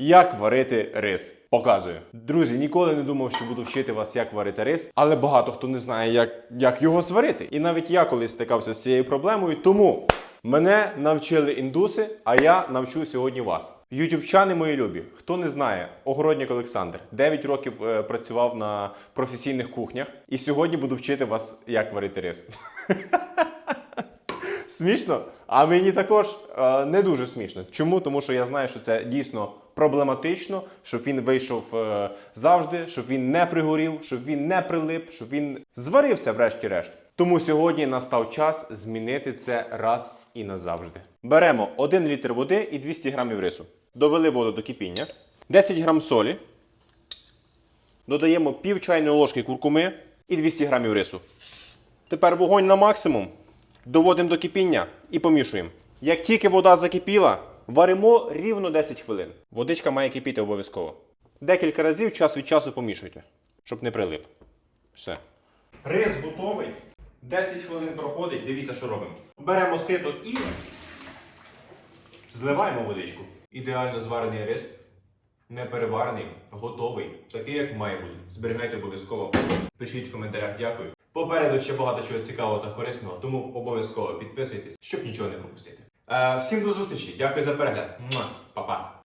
Як варити рис? Показую. Друзі, ніколи не думав, що буду вчити вас, як варити рис, але багато хто не знає, як, як його сварити. І навіть я колись стикався з цією проблемою, тому мене навчили індуси, а я навчу сьогодні вас. Ютубчани мої любі. Хто не знає, огородник Олександр 9 років е, працював на професійних кухнях, і сьогодні буду вчити вас, як варити рис. Смішно? А мені також е, не дуже смішно. Чому? Тому що я знаю, що це дійсно проблематично, щоб він вийшов е, завжди, щоб він не пригорів, щоб він не прилип, щоб він зварився, врешті-решт. Тому сьогодні настав час змінити це раз і назавжди. Беремо 1 літр води і 200 грамів рису. Довели воду до кипіння, 10 грам солі, додаємо пів чайної ложки куркуми і 200 грамів рису. Тепер вогонь на максимум. Доводимо до кипіння і помішуємо. Як тільки вода закипіла, варимо рівно 10 хвилин. Водичка має кипіти обов'язково. Декілька разів час від часу помішуйте, щоб не прилип. Все. Рис готовий. 10 хвилин проходить. Дивіться, що робимо. Беремо сито і зливаємо водичку. Ідеально зварений рис. Не переварений, готовий, такий, як має бути. Зберігайте обов'язково. Пишіть в коментарях, дякую. Попереду ще багато чого цікавого та корисного, тому обов'язково підписуйтесь, щоб нічого не пропустити. Е, всім до зустрічі, дякую за перегляд.